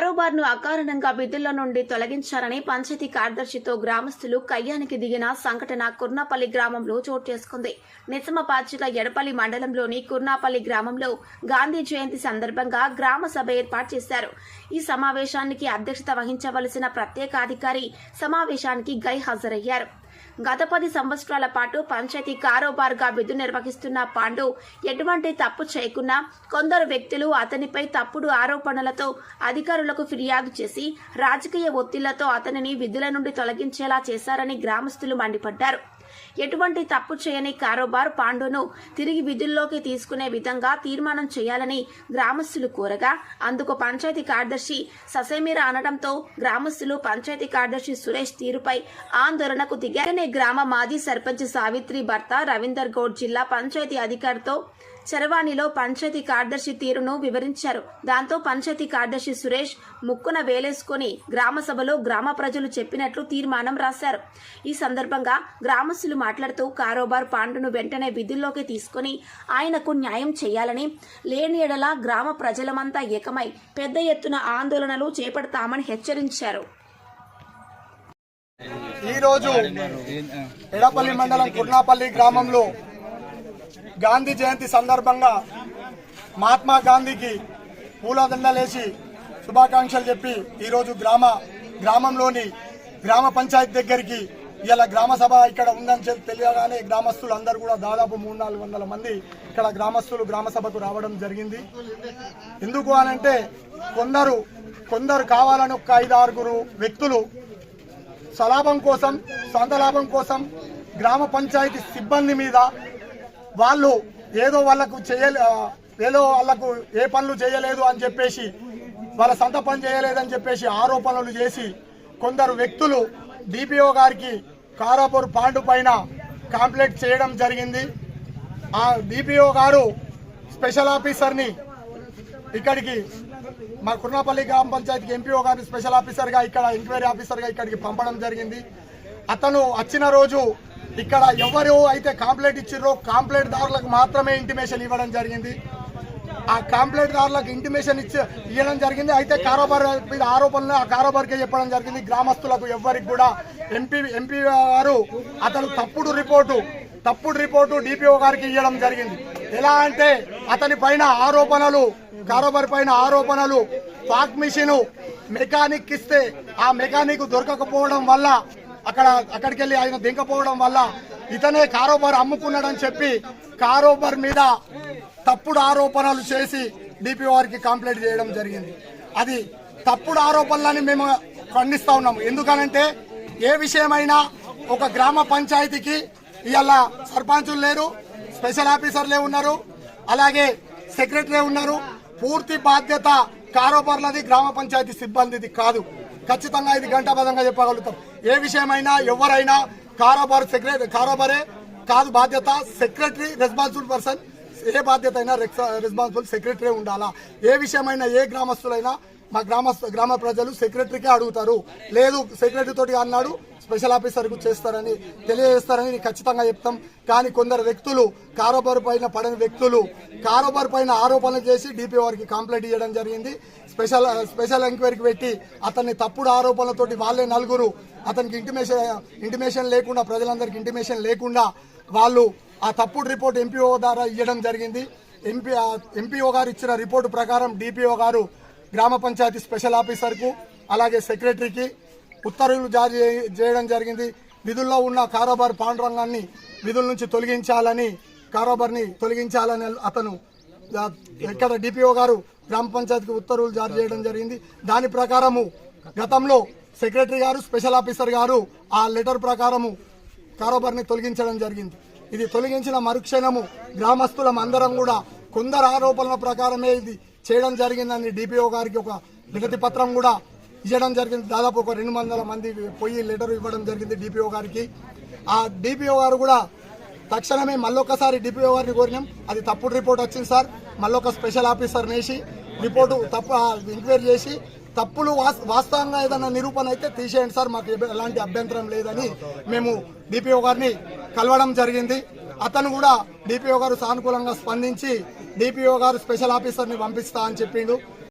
కారోబార్ను అకారణంగా విధుల్లో నుండి తొలగించారని పంచాయతీ కార్యదర్శితో గ్రామస్తులు కయ్యానికి దిగిన సంఘటన కుర్నాపల్లి గ్రామంలో చోటు చేసుకుంది. నిజామాబాద్ జిల్లా ఎడపల్లి మండలంలోని కుర్నాపల్లి గ్రామంలో గాంధీ జయంతి సందర్భంగా గ్రామ సభ ఏర్పాటు చేశారు. ఈ సమావేశానికి అధ్యక్షత వహించవలసిన ప్రత్యేక అధికారి సమావేశానికి గై హాజరయ్యారు గత పది సంవత్సరాల పాటు పంచాయతీ కారోబార్గా విధులు నిర్వహిస్తున్న పాండు ఎటువంటి తప్పు చేయకున్నా కొందరు వ్యక్తులు అతనిపై తప్పుడు ఆరోపణలతో అధికారులకు ఫిర్యాదు చేసి రాజకీయ ఒత్తిళ్ళతో అతనిని విధుల నుండి తొలగించేలా చేశారని గ్రామస్తులు మండిపడ్డారు. ఎటువంటి తప్పు చేయని కారోబార్ పాండును తిరిగి విధుల్లోకి తీసుకునే విధంగా తీర్మానం చేయాలని గ్రామస్తులు కోరగా అందుకు పంచాయతీ కార్యదర్శి ససేమిరా అనడంతో గ్రామస్తులు పంచాయతీ కార్యదర్శి సురేష్ తీరుపై ఆందోళనకు దిగారనే గ్రామ మాజీ సర్పంచ్ సావిత్రి భర్త రవీందర్ గౌడ్ జిల్లా పంచాయతీ అధికారితో చరవాణిలో పంచాయతీ కార్యదర్శి తీరును వివరించారు. దాంతో పంచాయతీ కార్యదర్శి సురేష్ ముక్కున వేలేసుకుని గ్రామ సభలో గ్రామ ప్రజలు చెప్పినట్లు తీర్మానం రాశారు. ఈ సందర్భంగా గ్రామస్తులు మాట్లాడుతూ కారోబార్ పాండును వెంటనే విధుల్లోకి తీసుకుని ఆయనకు న్యాయం చేయాలని లేని ఎడల గ్రామ ప్రజలమంతా ఏకమై పెద్ద ఎత్తున ఆందోళనలు చేపడతామని హెచ్చరించారు. ఈరోజు ఎడపల్లి మండలం కుర్నాపల్లి గ్రామంలో గాంధీ జయంతి సందర్భంగా మహాత్మా గాంధీకి పూలదండలేసి శుభాకాంక్షలు చెప్పి ఈరోజు గ్రామ గ్రామంలోని గ్రామ పంచాయతీ దగ్గరికి ఇలా గ్రామ సభ ఇక్కడ ఉందని చెప్పి తెలియగానే గ్రామస్తులు అందరూ కూడా దాదాపు మూడు నాలుగు వందల మంది ఇక్కడ గ్రామస్తులు గ్రామ సభకు రావడం జరిగింది. ఎందుకు అనంటే కొందరు కొందరు కావాలని ఒక ఐదు ఆరుగురు వ్యక్తులు స్వలాభం కోసం సొంత లాభం కోసం గ్రామ పంచాయతీ సిబ్బంది మీద వాళ్ళు ఏదో వాళ్ళకు చేయలే ఏదో వాళ్ళకు ఏ పనులు చేయలేదు అని చెప్పేసి వాళ్ళ సొంత పని చేయలేదని చెప్పేసి ఆరోపణలు చేసి కొందరు వ్యక్తులు డిపిఓ గారికి కారాపూర్ పాండు పైన కాంప్లైంట్ చేయడం జరిగింది. ఆ డిపిఓ గారు స్పెషల్ ఆఫీసర్ని ఇక్కడికి మా కుర్నాపల్లి గ్రామ పంచాయతీకి ఎంపీఓ గారిని స్పెషల్ ఆఫీసర్గా ఇక్కడ ఎంక్వైరీ ఆఫీసర్గా ఇక్కడికి పంపడం జరిగింది. అతను వచ్చిన రోజు ఇక్కడ ఎవరు అయితే కాంప్లైంట్ ఇచ్చిర్రో కాంప్లైంట్ దారులకు మాత్రమే ఇంటిమేషన్ ఇవ్వడం జరిగింది. ఆ కాంప్లైంట్ దారులకు ఇంటిమేషన్ ఇచ్చి ఇవ్వడం జరిగింది. అయితే కారోబార్ మీద ఆరోపణలు ఆ కారోబార్కే చెప్పడం జరిగింది. గ్రామస్తులకు ఎవరికి కూడా ఎంపీ ఎంపీ గారు అతను తప్పుడు రిపోర్టు తప్పుడు రిపోర్టు డిపిఓ గారికి ఇవ్వడం జరిగింది. ఎలా అంటే అతని పైన ఆరోపణలు కారోబార్ పైన ఆరోపణలు ఫాక్ మిషన్ మెకానిక్ ఇస్తే ఆ మెకానిక్ దొరకకపోవడం వల్ల అక్కడ అక్కడికి వెళ్ళి ఆయన దింకపోవడం వల్ల ఇతనే కారోబార్ అమ్ముకున్నాడని చెప్పి కారోబార్ మీద తప్పుడు ఆరోపణలు చేసి డిపిఓ వారికి కంప్లైంట్ చేయడం జరిగింది. అది తప్పుడు ఆరోపణలని మేము ఖండిస్తూ ఉన్నాము. ఎందుకనంటే ఏ విషయమైనా ఒక గ్రామ పంచాయతీకి ఇవాళ సర్పంచులు లేరు స్పెషల్ ఆఫీసర్లే ఉన్నారు అలాగే సెక్రటరీ ఉన్నారు. పూర్తి బాధ్యత కారోబార్లది గ్రామ పంచాయతీ సిబ్బందిది కాదు. ఖచ్చితంగా ఇది గంటాబద్ధంగా చెప్పగలుగుతాం. ఏ విషయమైనా ఎవరైనా కారోబార్ సెక్రటరీ కారోబారే కాదు బాధ్యత సెక్రటరీ రెస్పాన్సిబుల్ పర్సన్ ఏ బాధ్యత అయినా రెస్పాన్సిబుల్ సెక్రటరీ ఉండాలా? ఏ విషయమైనా ఏ గ్రామస్తులైనా మా గ్రామ గ్రామ ప్రజలు సెక్రటరీకే అడుగుతారు. లేదు సెక్రటరీ తోటి అన్నాడు స్పెషల్ ఆఫీసర్కు చేస్తారని తెలియజేస్తారని ఖచ్చితంగా చెప్తాం. కానీ కొందరు వ్యక్తులు కారోబార్ పైన పడని వ్యక్తులు కారోబార్ పైన ఆరోపణలు చేసి డిపి వారికి కంప్లైంట్ ఇవ్వడం జరిగింది. స్పెషల్ స్పెషల్ ఎంక్వైరీకి పెట్టి అతన్ని తప్పుడు ఆరోపణలతోటి వాళ్ళే నలుగురు అతనికి ఇంటిమేషన్ ఇంటిమేషన్ లేకుండా ప్రజలందరికీ ఇంటిమేషన్ లేకుండా వాళ్ళు ఆ తప్పుడు రిపోర్ట్ ఎంపీఓ ద్వారా ఇవ్వడం జరిగింది. ఎంపీ ఎంపీఓ గారు ఇచ్చిన రిపోర్టు ప్రకారం డిపిఓ గారు గ్రామ పంచాయతీ స్పెషల్ ఆఫీసర్కు అలాగే సెక్రటరీకి ఉత్తర్వులు జారీ చేయ- చేయడం జరిగింది. విధుల్లో ఉన్న కారోబార్ పాండురంగాన్ని విధుల నుంచి తొలగించాలని కారోబార్ని తొలగించాలని అతను ఇక్కడ డిపిఓ గారు గ్రామ పంచాయతీకి ఉత్తర్వులు జారీ చేయడం జరిగింది. దాని ప్రకారము గతంలో సెక్రటరీ గారు స్పెషల్ ఆఫీసర్ గారు ఆ లెటర్ ప్రకారము కారోబార్ని తొలగించడం జరిగింది. ఇది తొలగించిన మరుక్షణము గ్రామస్తులం అందరం కూడా కొందరు ఆరోపణల ప్రకారమే ఇది. చేయడం జరిగిందని డిపిఓ గారికి ఒక నిగతి పత్రం కూడా ఇవ్వడం జరిగింది. దాదాపు ఒక రెండు వందల మంది పోయి లెటర్ ఇవ్వడం జరిగింది డిపిఓ గారికి. ఆ డిపిఓ గారు కూడా తక్షణమే మళ్ళొకసారి డిపిఓ గారిని కోరినాం. అది తప్పుడు రిపోర్ట్ వచ్చింది సార్. మళ్ళొక స్పెషల్ ఆఫీసర్ వేసి రిపోర్టు తప్పు ఎంక్వైరీ చేసి తప్పులు వాస్తవంగా ఏదైనా నిరూపణ అయితే తీసేయండి సార్. మాకు ఎలాంటి అభ్యంతరం లేదని మేము డిపిఓ గారిని కలవడం జరిగింది. అతను కూడా డిపిఓ గారు సానుకూలంగా స్పందించి డిపిఓ గారు స్పెషల్ ఆఫీసర్ని పంపిస్తా అని చెప్పిండు.